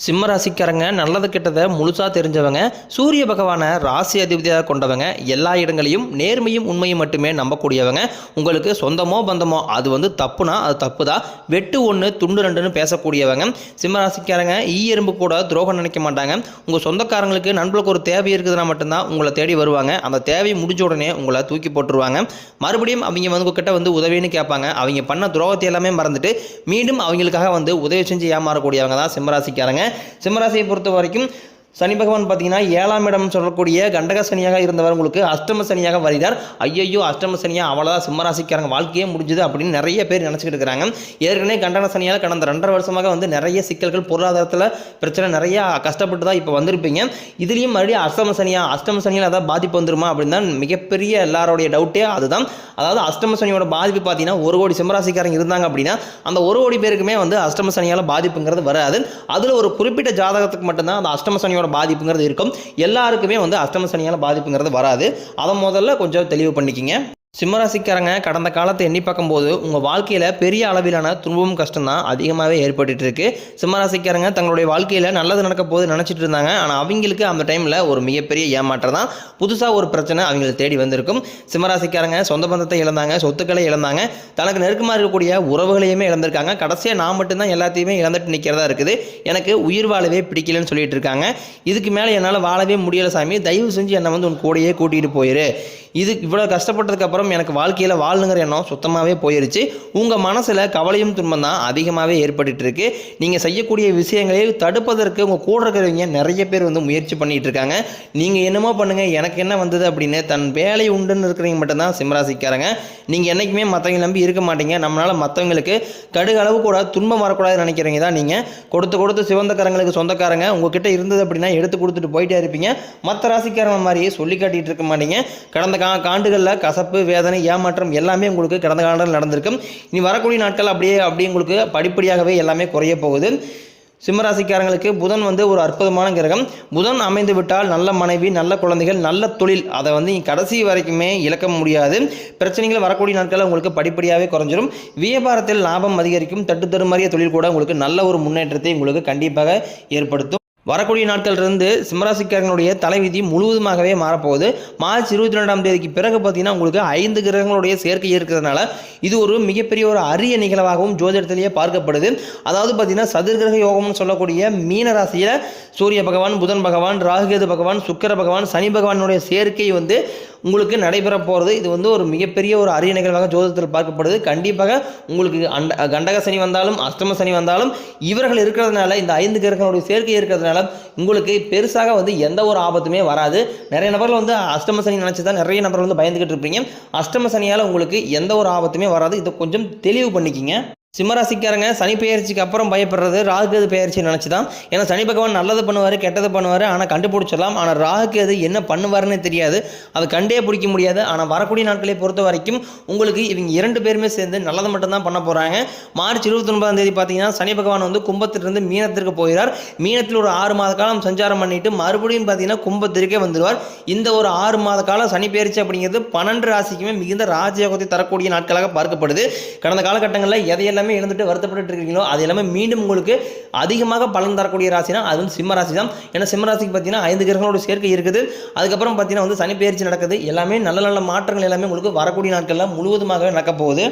சிம்ம ராசிக்காரங்க நல்லது கெட்டதை முழுசாக தெரிஞ்சவங்க சூரிய பகவானை ராசி அதிபதியாக கொண்டவங்க எல்லா இடங்களையும் நேர்மையும் உண்மையும் மட்டுமே நம்பக்கூடியவங்க. உங்களுக்கு சொந்தமோ பந்தமோ அது வந்து தப்புனா அது தப்பு தான் வெட்டு ஒன்று துண்டு ரெண்டுன்னு பேசக்கூடியவங்க. சிம்ம ராசிக்காரங்க ஈ எறும்பு கூட துரோகம் நினைக்க மாட்டாங்க. உங்கள் சொந்தக்காரங்களுக்கு நண்பர்களுக்கு ஒரு தேவை இருக்குதுன்னா மட்டும்தான் உங்களை தேடி வருவாங்க. அந்த தேவை முடிஞ்ச உடனே உங்களை தூக்கி போட்டுருவாங்க. மறுபடியும் அவங்க வந்து உங்ககிட்ட வந்து உதவின்னு கேட்பாங்க. அவங்க பண்ண துரோகத்தை எல்லாமே மறந்துட்டு மீண்டும் அவங்களுக்காக வந்து உதவி செஞ்சு ஏமாறக்கூடியவங்க தான் சிம்மராசிக்காரங்க. சிம்மராசியை பொறுத்த வரைக்கும் சனி பகவான் பார்த்தீங்கன்னா ஏழாம் இடம் சொல்லக்கூடிய கண்டக சனியாக இருந்தவர் உங்களுக்கு அஷ்டம சனியாக வருகிறார். ஐயையோ அஷ்டம சனியாக அவ்வளோதான் சிம்மராசிக்காரங்க வாழ்க்கையே முடிஞ்சுது அப்படின்னு நிறைய பேர் நினச்சிக்கிட்டு இருக்கிறாங்க. ஏற்கனவே கண்டன சனியால் கடந்த ரெண்டரை வருஷமாக வந்து நிறைய சிக்கல்கள் பொருளாதாரத்தில் பிரச்சனை நிறைய கஷ்டப்பட்டு தான் இப்போ வந்திருப்பீங்க. இதுலேயும் மறுபடியும் அஷ்டம சனியா? அஷ்டம சனியால் அதாவது பாதிப்பு வந்துருமா அப்படின்னு தான் மிகப்பெரிய எல்லாருடைய டவுட்டே அதுதான். அதாவது அஷ்டம சனியோட பாதிப்பு பார்த்தீங்கன்னா ஒரு கோடி சிம்மராசிக்காரங்க இருந்தாங்க அப்படின்னா அந்த ஒரு கோடி பேருக்குமே வந்து அஷ்டம சனியால் பாதிப்புங்கிறது வராது. அதில் ஒரு குறிப்பிட்ட ஜாதகத்துக்கு மட்டும்தான் அந்த அஷ்டம சனியோட பாதிப்புங்கிறது இருக்கும். எல்லாருக்குமே வந்து அஷ்டம சனியால் பாதிப்புங்கிறது வராது. அதை முதல்ல கொஞ்சம் தெளிவு பண்ணிக்கிங்க. சிம்மராசிக்காரங்க கடந்த காலத்தை எண்ணி பார்க்கும்போது உங்கள் வாழ்க்கையில் பெரிய அளவிலான துன்பமும் கஷ்டம் தான் அதிகமாகவே ஏற்பட்டு இருக்கு சிம்மராசிக்காரங்க தங்களுடைய வாழ்க்கையில் நல்லது நடக்க போது நினச்சிட்டு இருந்தாங்க. ஆனால் அவங்களுக்கு அந்த டைமில் ஒரு மிகப்பெரிய ஏமாற்றம் தான் புதுசாக ஒரு பிரச்சனை அவங்களை தேடி வந்திருக்கும். சிம்மராசிக்காரங்க சொந்த பந்தத்தை இழந்தாங்க சொத்துக்களை இழந்தாங்க. தனக்கு நெருக்கமாக இருக்கக்கூடிய உறவுகளையுமே இழந்திருக்காங்க. கடைசியாக நான் மட்டும்தான் எல்லாத்தையுமே இழந்துட்டு நிற்கிறதா இருக்குது. எனக்கு உயிர் வாழவே பிடிக்கலன்னு சொல்லிட்டு இருக்காங்க. இதுக்கு மேலே என்னால் வாழவே முடியலை சாமி. தயவு செஞ்சு என்னை வந்து உன் கூடையே கூட்டிகிட்டு போயிரு. இது இவ்வளோ கஷ்டப்பட்டதுக்கப்புறம் அப்புறம் எனக்கு வாழ்க்கையில் வாழணுங்கிற எண்ணம் சுத்தமாகவே போயிருச்சு. உங்கள் மனசில் கவலையும் துன்பம் தான் அதிகமாகவே ஏற்பட்டுட்டு இருக்கு நீங்கள் செய்யக்கூடிய விஷயங்களை தடுப்பதற்கு உங்கள் கூட இருக்கிறவங்க நிறைய பேர் வந்து முயற்சி பண்ணிட்டு இருக்காங்க நீங்கள் என்னமோ பண்ணுங்க எனக்கு என்ன வந்தது அப்படின்னு தன் வேலை உண்டுன்னு இருக்கிறவங்க மட்டும்தான் சிம்மராசிக்காரங்க. நீங்கள் என்றைக்குமே மற்றவங்க நம்பி இருக்க மாட்டீங்க. நம்மளால் மற்றவங்களுக்கு கடுகு அளவு கூட துன்பம் வரக்கூடாதுன்னு நினைக்கிறவங்க தான் நீங்கள் கொடுத்து கொடுத்து சிவந்தக்காரங்களுக்கு சொந்தக்காரங்க உங்ககிட்ட இருந்தது அப்படின்னா எடுத்து கொடுத்துட்டு போயிட்டே இருப்பீங்க. மற்ற ராசிக்காரங்க மாதிரியே சொல்லி காட்டிகிட்டு இருக்க மாட்டீங்க. கடந்த கா காண்டுகளில் கசப்பு வேதனை ஏமாற்றம் எல்லாமே உங்களுக்கு கடந்த காலத்தில் நடந்திருக்கும். இனி வரக்கூடிய நாட்கள் அப்படியே அப்படியே உங்களுக்கு படிப்படியாகவே எல்லாமே குறைய போகுது. சிம்மராசிக்காரங்களுக்கு புதன் வந்து ஒரு அற்புதமான கிரகம். புதன் அமைந்து விட்டால் நல்ல மனைவி நல்ல குழந்தைகள் நல்ல தொழில். அதை வந்து கடைசி வரைக்குமே இழக்க முடியாது. பிரச்சனைகள் வரக்கூடிய நாட்களில் உங்களுக்கு படிப்படியாகவே குறைஞ்சிரும். வியாபாரத்தில் லாபம் அதிகரிக்கும். தட்டு தருமாறிய தொழில் கூட உங்களுக்கு நல்ல ஒரு முன்னேற்றத்தை உங்களுக்கு கண்டிப்பாக ஏற்படுத்தும். வரக்கூடிய நாட்களிலிருந்து சிம்மராசிக்காரங்களுடைய தலைவிதி முழுவதுமாகவே மாறப்போகுது. மார்ச் இருபத்தி ரெண்டாம் தேதிக்கு பிறகு பார்த்தீங்கன்னா உங்களுக்கு ஐந்து கிரகங்களுடைய சேர்க்கை இருக்கிறதுனால இது ஒரு மிகப்பெரிய ஒரு அரிய நிகழ்வாகவும் ஜோதிடத்திலேயே பார்க்கப்படுது. அதாவது பார்த்தீங்கன்னா சதுர்கிரக யோகம்னு சொல்லக்கூடிய மீன ராசியில் சூரிய பகவான் புதன் பகவான் ராகுகேது பகவான் சுக்கர பகவான் சனி பகவானுடைய சேர்க்கை வந்து உங்களுக்கு நடைபெற போகிறது இது வந்து ஒரு மிகப்பெரிய ஒரு அரிய நிகழ்வாக ஜோதிடத்தில் பார்க்கப்படுது. கண்டிப்பாக உங்களுக்கு அண்ட கண்டக சனி வந்தாலும் அஷ்டம சனி வந்தாலும் இவர்கள் இருக்கிறதுனால இந்த ஐந்து கிரகங்களுடைய சேர்க்கை இருக்கிறதுனால உங்களுக்கு பெருசாக வந்து எந்த ஒரு ஆபத்துமே வராது. நிறைய நபர்கள் வந்து அஷ்டம சனி நினச்சி தான் நிறைய நபர்கள் வந்து பயந்துக்கிட்டு இருப்பீங்க. அஷ்டம சனியால் உங்களுக்கு எந்த ஒரு ஆபத்துமே வராது. இதை கொஞ்சம் தெளிவு பண்ணிக்கிங்க. சிம்மராசிக்காரங்க சனி பெயர்ச்சிக்கு அப்புறம் பயப்படுறது ராகுகேது பெயர்ச்சி நினச்சி தான் ஏன்னா சனி பகவான் நல்லது பண்ணுவார் கெட்டது பண்ணுவார் ஆனால் கண்டுபிடிச்சிடலாம். ஆனால் ராகுகேது என்ன பண்ணுவாருன்னு தெரியாது. அதை கண்டே பிடிக்க முடியாது. ஆனால் வரக்கூடிய நாட்களை பொறுத்த வரைக்கும் உங்களுக்கு இவங்க இரண்டு பேருமே சேர்ந்து நல்லது மட்டும்தான் பண்ண போகிறாங்க மார்ச் இருபத்தொன்பதாம் தேதி பார்த்தீங்கன்னா சனி பகவான் வந்து கும்பத்திலிருந்து மீனத்திற்கு போகிறார். மீனத்தில் ஒரு ஆறு மாத காலம் சஞ்சாரம் பண்ணிட்டு மறுபடியும் பார்த்தீங்கன்னா கும்பத்திற்கே வந்துடுவார். இந்த ஒரு ஆறு மாத காலம் சனி பெயர்ச்சி அப்படிங்கிறது பன்னெண்டு ராசிக்குமே மிகுந்த ராஜயோகத்தை தரக்கூடிய நாட்களாக பார்க்கப்படுது. கடந்த காலகட்டங்களில் எதையெல்லாம் எல்லாமே இழந்துட்டு வருத்தப்பட்டு இருக்கீங்களோ அது எல்லாமே மீண்டும் உங்களுக்கு அதிகமாக பலன் தரக்கூடிய ராசினா அது வந்து சிம்ம ராசி தான் ஏன்னா சிம்ம ராசிக்கு பார்த்தீங்கன்னா ஐந்து கிரகங்களோட சேர்க்கை இருக்குது. அதுக்கப்புறம் பார்த்தீங்கன்னா வந்து சனி பயிற்சி நடக்குது. எல்லாமே நல்ல நல்ல மாற்றங்கள் எல்லாமே உங்களுக்கு வரக்கூடிய நாட்களில் முழுவதுமாகவே நடக்க போகுது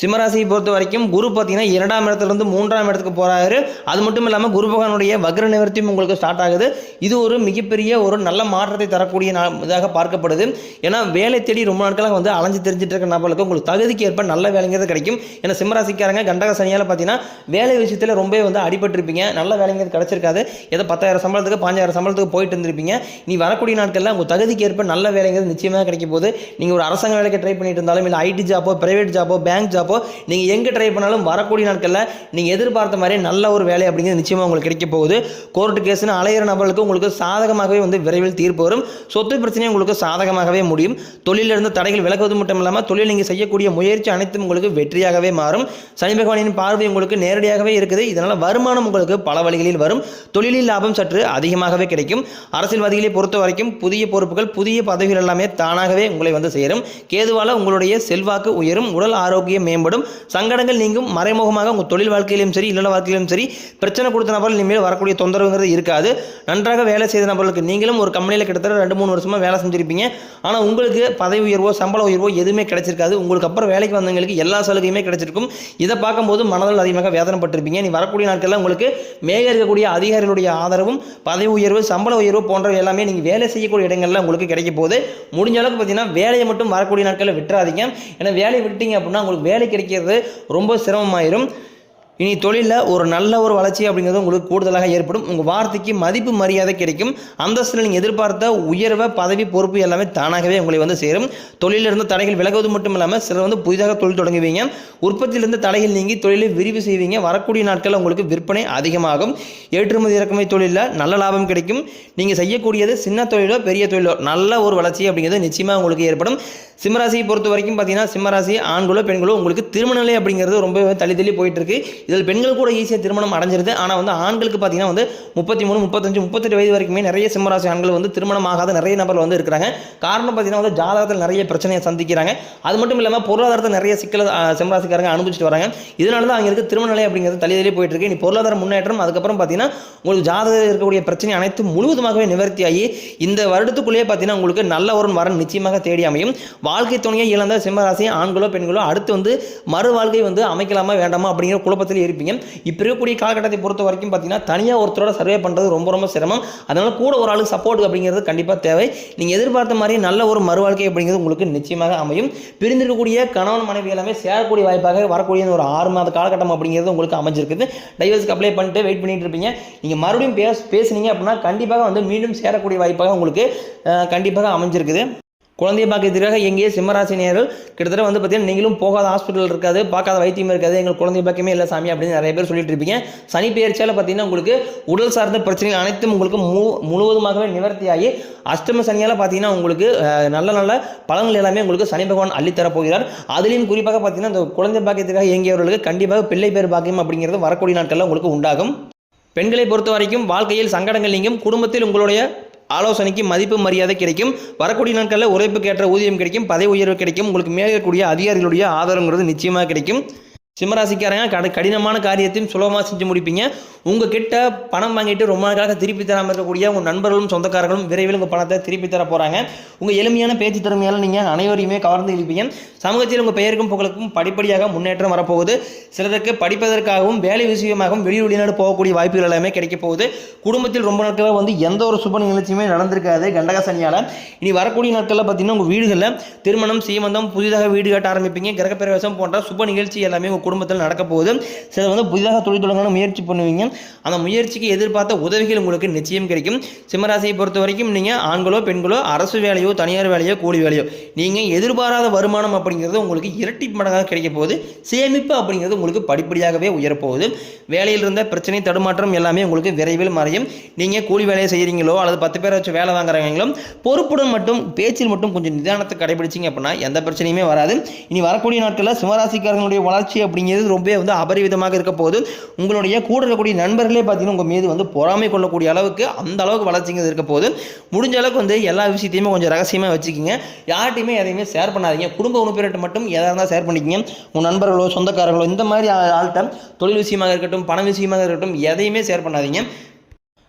சிம்மராசியை பொறுத்த வரைக்கும் குரு பார்த்தீங்கன்னா இரண்டாம் இடத்துலேருந்து மூன்றாம் இடத்துக்கு போகிறாரு அது மட்டும் இல்லாமல் குரு பகவானுடைய வக்ர நிவர்த்தியும் உங்களுக்கு ஸ்டார்ட் ஆகுது. இது ஒரு மிகப்பெரிய ஒரு நல்ல மாற்றத்தை தரக்கூடிய நா- இதாக பார்க்கப்படுது. ஏன்னா வேலை தேடி ரொம்ப நாட்களாக வந்து அலைஞ்சு தெரிஞ்சிட்டு இருக்க நபர்களுக்கு உங்களுக்கு தகுதிக்கு ஏற்ப நல்ல வேலைங்கிறது கிடைக்கும். ஏன்னா சிம்மராசிக்காரங்க கண்டக சனியால் பார்த்தீங்கன்னா வேலை விஷயத்தில் ரொம்பவே வந்து அடிபட்டிருப்பீங்க. நல்ல வேலைங்கிறது கிடச்சிருக்காது. ஏதோ பத்தாயிரம் சம்பளத்துக்கு பாஞ்சாயிரம் சம்பளத்துக்கு போயிட்டு இருந்திருப்பீங்க. நீ வரக்கூடிய நாட்களில் உங்கள் தகுதிக்கு ஏற்ப நல்ல வேலைங்கிறது நிச்சயமாக கிடைக்கும் போது நீங்கள் ஒரு அரசாங்க வேலைக்கு ட்ரை பண்ணிட்டு இருந்தாலும் இல்லை ஐடி ஜாப்போ பிரைவேட் ஜாப்போ பேங்க் ஜாப்போ நீங்கள் எங்கே ட்ரை பண்ணாலும் வரக்கூடிய நாட்களில் நீங்கள் எதிர்பார்த்த மாதிரி நல்ல ஒரு வேலை அப்படிங்கிறது நிச்சயமாக உங்களுக்கு கிடைக்க போகுது. கோர்ட்டு கேஸ்னு அலையிற நபர்களுக்கு உங்களுக்கு சாதகமாகவே வந்து விரைவில் தீர்ப்பு வரும். சொத்து பிரச்சனையும் உங்களுக்கு சாதகமாகவே முடியும். தொழிலிருந்து தடைகள் விலகுவது மட்டும் இல்லாமல் தொழில் நீங்கள் செய்யக்கூடிய முயற்சி அனைத்தும் உங்களுக்கு வெற்றியாகவே மாறும். சனி பகவானின் பார்வை உங்களுக்கு நேரடியாகவே இருக்குது. இதனால் வருமானம் உங்களுக்கு பல வழிகளில் வரும். தொழிலில் லாபம் சற்று அதிகமாகவே கிடைக்கும். அரசியல்வாதிகளை பொறுத்த வரைக்கும் புதிய பொறுப்புகள் புதிய பதவிகள் எல்லாமே தானாகவே உங்களை வந்து சேரும். கேதுவால் உங்களுடைய செல்வாக்கு உயரும். உடல் ஆரோக்கியம் மேம்படும். சங்கடங்கள் நீங்கும். மறைமுகமாக உங்கள் தொழில் வாழ்க்கையிலும் சரி இல்லற வாழ்க்கையிலும் சரி பிரச்சனை கொடுத்த நபர்கள் இனிமேல் வரக்கூடிய தொந்தரவுங்கிறது இருக்காது. நன்றாக வேலை செய்த நபர்களுக்கு நீங்களும் ஒரு கம்பெனியில் கிட்டத்தட்ட ரெண்டு மூணு வருஷமாக வேலை செஞ்சிருப்பீங்க. ஆனால் உங்களுக்கு பதவி உயர்வோ சம்பள உயர்வோ எதுவுமே கிடைச்சிருக்காது. உங்களுக்கு அப்புறம் வேலைக்கு வந்தவங்களுக்கு எல்லா சலுகையுமே கிடைச்சிருக்கும். இதை பார்க்கும்போது மனதில் அதிகமாக வேதனைப்பட்டிருப்பீங்க. நீ வரக்கூடிய நாட்களில் உங்களுக்கு மேக இருக்கக்கூடிய அதிகாரிகளுடைய ஆதரவும் பதவி உயர்வு சம்பள உயர்வு போன்றவை எல்லாமே நீங்கள் வேலை செய்யக்கூடிய இடங்கள்ல உங்களுக்கு கிடைக்க போகுது. முடிஞ்ச அளவுக்கு பார்த்தீங்கன்னா வேலையை மட்டும் வரக்கூடிய நாட்களில் விட்டுறாதீங்க. ஏன்னா வேலையை விட்டீங்க அப்படின்னா உங்களுக்கு வேலை கிடைக்கிறது ரொம்ப சிரமமாயிரும். இனி தொழிலில் ஒரு நல்ல ஒரு வளர்ச்சி அப்படிங்கிறது உங்களுக்கு கூடுதலாக ஏற்படும். உங்கள் வார்த்தைக்கு மதிப்பு மரியாதை கிடைக்கும். அந்தஸ்தில் நீங்கள் எதிர்பார்த்த உயர்வை பதவி பொறுப்பு எல்லாமே தானாகவே உங்களை வந்து சேரும். தொழிலிருந்து தடைகள் விலகுவது மட்டும் இல்லாமல் சிலர் வந்து புதிதாக தொழில் தொடங்குவீங்க. உற்பத்தியிலிருந்து தடைகள் நீங்கி தொழிலை விரிவு செய்வீங்க. வரக்கூடிய நாட்களில் உங்களுக்கு விற்பனை அதிகமாகும். ஏற்றுமதி இறக்குமதி தொழிலில் நல்ல லாபம் கிடைக்கும். நீங்கள் செய்யக்கூடியது சின்ன தொழிலோ பெரிய தொழிலோ நல்ல ஒரு வளர்ச்சி அப்படிங்கிறது நிச்சயமாக உங்களுக்கு ஏற்படும். சிம்மராசியை பொறுத்த வரைக்கும் பார்த்தீங்கன்னா சிம்மராசி ஆண்களோ பெண்களோ உங்களுக்கு திருமண நிலை அப்படிங்கிறது ரொம்ப தள்ளி தள்ளி போயிட்டு இருக்கு. இதில் பெண்கள் கூட ஈஸியாக திருமணம் அடைஞ்சிருது. ஆனால் வந்து ஆண்களுக்கு பார்த்தீங்கன்னா வந்து முப்பத்தி மூணு முப்பத்தஞ்சு முப்பத்தெட்டு வயது வரைக்குமே நிறைய சிம்மராசி ஆண்கள் வந்து திருமணம் ஆகாத நிறைய நபர்கள் வந்து இருக்கிறாங்க. காரணம் பார்த்தீங்கன்னா வந்து ஜாதகத்தில் நிறைய பிரச்சனையை சந்திக்கிறாங்க. அது மட்டும் இல்லாமல் பொருளாதாரத்தை நிறைய சிக்கல் சிம்மராசிக்காரங்க அனுபவிச்சுட்டு வராங்க. இதனால தான் அவங்களுக்கு திருமண நிலை அப்படிங்கிறது தள்ளி தள்ளி போயிட்டு இருக்கு. நீ பொருளாதார முன்னேற்றம் அதுக்கப்புறம் பார்த்தீங்கன்னா உங்களுக்கு ஜாதகத்தில் இருக்கக்கூடிய பிரச்சனை அனைத்து முழுவதுமாகவே நிவர்த்தி ஆகி இந்த வருடத்துக்குள்ளேயே பார்த்தீங்கன்னா உங்களுக்கு நல்ல ஒரு வரன் நிச்சயமாக தேடி அமையும். வாழ்க்கை துணையை இழந்த சிம்மராசி ஆண்களோ பெண்களோ அடுத்து வந்து மறு வாழ்க்கை வந்து அமைக்கலாமா வேண்டாமா அப்படிங்கிற குழப்பத்தில் இருப்பீங்க. இப்போ இருக்கக்கூடிய காலகட்டத்தை பொறுத்த வரைக்கும் பார்த்தீங்கன்னா தனியாக ஒருத்தரோட சர்வே பண்ணுறது ரொம்ப ரொம்ப சிரமம். அதனால் கூட ஒரு ஆளுக்கு சப்போர்ட் அப்படிங்கிறது கண்டிப்பாக தேவை. நீங்கள் எதிர்பார்த்த மாதிரி நல்ல ஒரு மறு வாழ்க்கை அப்படிங்கிறது உங்களுக்கு நிச்சயமாக அமையும். பிரிந்திருக்கக்கூடிய கணவன் மனைவி எல்லாமே சேரக்கூடிய வாய்ப்பாக வரக்கூடிய ஒரு ஆறு மாத காலகட்டம் அப்படிங்கிறது உங்களுக்கு அமைஞ்சிருக்குது. டைவர்ஸ்க்கு அப்ளை பண்ணிட்டு வெயிட் பண்ணிட்டு இருப்பீங்க. நீங்கள் மறுபடியும் பேச பேசுனீங்க அப்படின்னா கண்டிப்பாக வந்து மீண்டும் சேரக்கூடிய வாய்ப்பாக உங்களுக்கு கண்டிப்பாக அமைஞ்சிருக்குது. குழந்தைய பாக்கியத்திற்காக எங்கேயே சிம்மராசினியர்கள் கிட்டத்தட்ட வந்து பார்த்தீங்கன்னா நீங்களும் போகாத ஹாஸ்பிட்டல் இருக்காது பார்க்காத வைத்தியம் இருக்காது எங்கள் குழந்தை பாக்கியமே இல்லை சாமி அப்படின்னு நிறைய பேர் சொல்லிட்டு இருப்பீங்க. சனி பெயர்ச்சியால் பார்த்தீங்கன்னா உங்களுக்கு உடல் சார்ந்த பிரச்சனைகள் அனைத்தும் உங்களுக்கு மு முழுவதுமாகவே நிவர்த்தியாகி அஷ்டம சனியால் பார்த்தீங்கன்னா உங்களுக்கு நல்ல நல்ல பலன்கள் எல்லாமே உங்களுக்கு சனி பகவான் அள்ளித்தரப் போகிறார். அதுலேயும் குறிப்பாக பார்த்தீங்கன்னா இந்த குழந்தை பாக்கியத்துக்காக இயங்கியவர்களுக்கு கண்டிப்பாக பிள்ளை பேர் பாக்கியம் அப்படிங்கிறது வரக்கூடிய நாட்களில் உங்களுக்கு உண்டாகும். பெண்களை பொறுத்த வரைக்கும் வாழ்க்கையில் சங்கடங்கள் நீங்கும். குடும்பத்தில் உங்களுடைய ஆலோசனைக்கு மதிப்பு மரியாதை கிடைக்கும். வரக்கூடிய நாட்களில் உழைப்புக்கேற்ற ஊதியம் கிடைக்கும். பதவி உயர்வு கிடைக்கும். உங்களுக்கு மேலே அதிகாரிகளுடைய ஆதரவுங்கிறது நிச்சயமாக கிடைக்கும். சிம்மராசிக்காரங்க கட கடினமான காரியத்தையும் சுலபமாக செஞ்சு முடிப்பீங்க. உங்கள் கிட்ட பணம் வாங்கிட்டு ரொம்ப நாளாக திருப்பி தராமல் இருக்கக்கூடிய உங்கள் நண்பர்களும் சொந்தக்காரர்களும் விரைவில் உங்கள் பணத்தை திருப்பி தர போகிறாங்க உங்கள் எளிமையான பேச்சு திறமையால் நீங்கள் அனைவரையுமே கவர்ந்து இழுப்பீங்க. சமூகத்தில் உங்கள் பெயருக்கும் புகழுக்கும் படிப்படியாக முன்னேற்றம் வரப்போகுது. சிலருக்கு படிப்பதற்காகவும் வேலை விஷயமாகவும் வெளியூர் வெளிநாடு போகக்கூடிய வாய்ப்புகள் எல்லாமே கிடைக்க போகுது. குடும்பத்தில் ரொம்ப நாட்களாக வந்து எந்த ஒரு சுப நிகழ்ச்சியுமே நடந்திருக்காது கண்டக சனியால் இனி வரக்கூடிய நாட்களில் பார்த்தீங்கன்னா உங்கள் வீடுகளில் திருமணம் சீமந்தம் புதிதாக வீடு கட்ட ஆரம்பிப்பீங்க. கிரகப்பிரவேசம் போன்ற சுப நிகழ்ச்சி எல்லாமே உங்கள் குடும்பத்தில் நடக்க போகுது சிலர் வந்து புதிதாக தொழில் தொடங்கணும் முயற்சி பண்ணுவீங்க. அந்த முயற்சிக்கு எதிர்பார்த்த உதவிகள் உங்களுக்கு நிச்சயம் கிடைக்கும். சிம்மராசியை பொறுத்த வரைக்கும் நீங்கள் ஆண்களோ பெண்களோ அரசு வேலையோ தனியார் வேலையோ கூலி வேலையோ நீங்கள் எதிர்பாராத வருமானம் அப்படிங்கிறது உங்களுக்கு இரட்டி மடங்காக கிடைக்க போகுது. சேமிப்பு அப்படிங்கிறது உங்களுக்கு படிப்படியாகவே உயரப்போகுது. வேலையில் இருந்த பிரச்சனை தடுமாற்றம் எல்லாமே உங்களுக்கு விரைவில் மறையும். நீங்கள் கூலி வேலையை செய்கிறீங்களோ அல்லது பத்து பேரை வச்சு வேலை வாங்குறாங்களோ பொறுப்புடன் மட்டும் பேச்சில் மட்டும் கொஞ்சம் நிதானத்தை கடைபிடிச்சிங்க அப்படின்னா எந்த பிரச்சனையுமே வராது. இனி வரக்கூடிய நாட்களில் சிம்மராசிக்காரங்களுடைய வளர்ச்சி அப்படிங்கிறது ரொம்ப வந்து அபரிவிதமாக இருக்க போது உங்களுடைய கூட இருக்கக்கூடிய நண்பர்களே பார்த்தீங்கன்னா உங்கள் மீது வந்து பொறாமை கொள்ளக்கூடிய அளவுக்கு அந்த அளவுக்கு வளர்ச்சிங்கிறது இருக்க போது முடிஞ்ச அளவுக்கு வந்து எல்லா விஷயத்தையுமே கொஞ்சம் ரகசியமாக வச்சுக்கிங்க. யார்ட்டையுமே எதையுமே ஷேர் பண்ணாதீங்க. குடும்ப உறுப்பினர்கிட்ட மட்டும் எதாக இருந்தால் ஷேர் பண்ணிக்கிங்க. உங்கள் நண்பர்களோ சொந்தக்காரர்களோ இந்த மாதிரி ஆள்கிட்ட தொழில் விஷயமாக இருக்கட்டும் பண விஷயமாக இருக்கட்டும் எதையுமே ஷேர் பண்ணாதீங்க.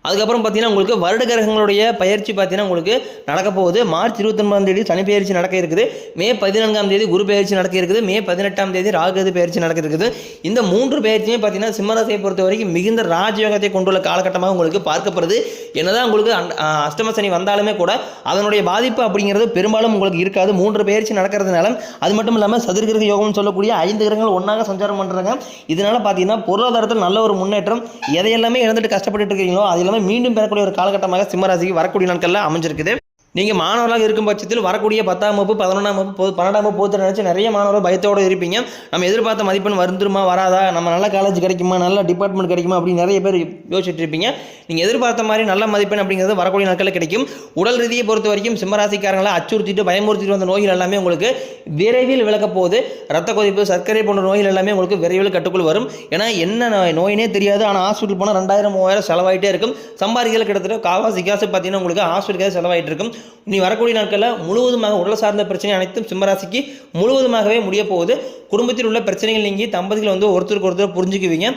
அதுக்கப்புறம் பார்த்தீங்கன்னா உங்களுக்கு வருட கிரகங்களுடைய பயிற்சி பார்த்தீங்கன்னா உங்களுக்கு நடக்க போகுது. மார்ச் இருபத்தொன்பதாம் தேதி சனி பயிற்சி நடக்க இருக்குது. மே பதினான்காம் தேதி குரு பயிற்சி நடக்க இருக்குது. மே பதினெட்டாம் தேதி ராகுது பயிற்சி நடக்க இருக்குது. இந்த மூன்று பயிற்சியுமே பார்த்தீங்கன்னா சிம்மராசியை பொறுத்த வரைக்கும் மிகுந்த ராஜயோகத்தை கொண்டுள்ள காலகட்டமாக உங்களுக்கு பார்க்கப்படுது. என்னதான் உங்களுக்கு அஷ்டம சனி வந்தாலுமே கூட அதனுடைய பாதிப்பு அப்படிங்கிறது பெரும்பாலும் உங்களுக்கு இருக்காது. மூன்று பயிற்சி நடக்கிறதுனால அது மட்டும் இல்லாமல் சதுர்கிரக யோகம்னு சொல்லக்கூடிய ஐந்து கிரகங்கள் ஒன்றாக சஞ்சாரம் பண்ணுறாங்க இதனால பார்த்தீங்கன்னா பொருளாதாரத்தில் நல்ல ஒரு முன்னேற்றம். எதையெல்லாமே இழந்துட்டு கஷ்டப்பட்டுட்டு இருக்கீங்களோ அது எல்லாமே மீண்டும் பெறக்கூடிய ஒரு காலகட்டமாக சிம்மராசிக்கு வரக்கூடிய நாட்களில் அமைஞ்சிருக்குது. நீங்கள் மாணவர்களாக இருக்கும் பட்சத்தில் வரக்கூடிய பத்தாம் வகுப்பு பதினொன்றாம் வகுப்பு பன்னெண்டாம் வகுப்பு போத்து நினச்சி நிறைய மாணவர்கள் பயத்தோடு இருப்பீங்க. நம்ம எதிர்பார்த்த மதிப்பெண் வந்துருமா வராதா? நம்ம நல்ல காலேஜ் கிடைக்குமா நல்ல டிபார்ட்மெண்ட் கிடைக்குமா அப்படின்னு நிறைய பேர் யோசிச்சுட்டு இருப்பீங்க. நீங்கள் எதிர்பார்த்த மாதிரி நல்ல மதிப்பெண் அப்படிங்கிறது வரக்கூடிய நாட்களில் கிடைக்கும். உடல் ரீதியை பொறுத்த வரைக்கும் சிம்மராசிக்காரங்களை அச்சுறுத்திட்டு பயமுறுத்திட்டு வந்த நோய்கள் எல்லாமே உங்களுக்கு விரைவில் விளக்க ரத்த கொதிப்பு சர்க்கரை போன்ற நோய்கள் எல்லாமே உங்களுக்கு விரைவில் கட்டுக்குள் வரும். ஏன்னா என்ன நோயினே தெரியாது. ஆனால் ஹாஸ்பிட்டல் போனால் ரெண்டாயிரம் மூவாயிரம் செலவாயிட்டே இருக்கும். சம்பாதிக்கல கிட்டத்தட்ட காவாசி காசு பார்த்தீங்கன்னா உங்களுக்கு ஹாஸ்பிட்டல் செலவாயிட்டு இருக்கும். நீ வரக்கூடிய நாட்களில் முழுவதுமாக உடல் சார்ந்த பிரச்சனை அனைத்தும் சிம்மராசிக்கு முழுவதுமாகவே முடிய போகுது. குடும்பத்தில் உள்ள பிரச்சனைகள் நீங்கி தம்பதிகள் வந்து ஒருத்தருக்கு ஒருத்தர் புரிஞ்சுக்குவீங்க.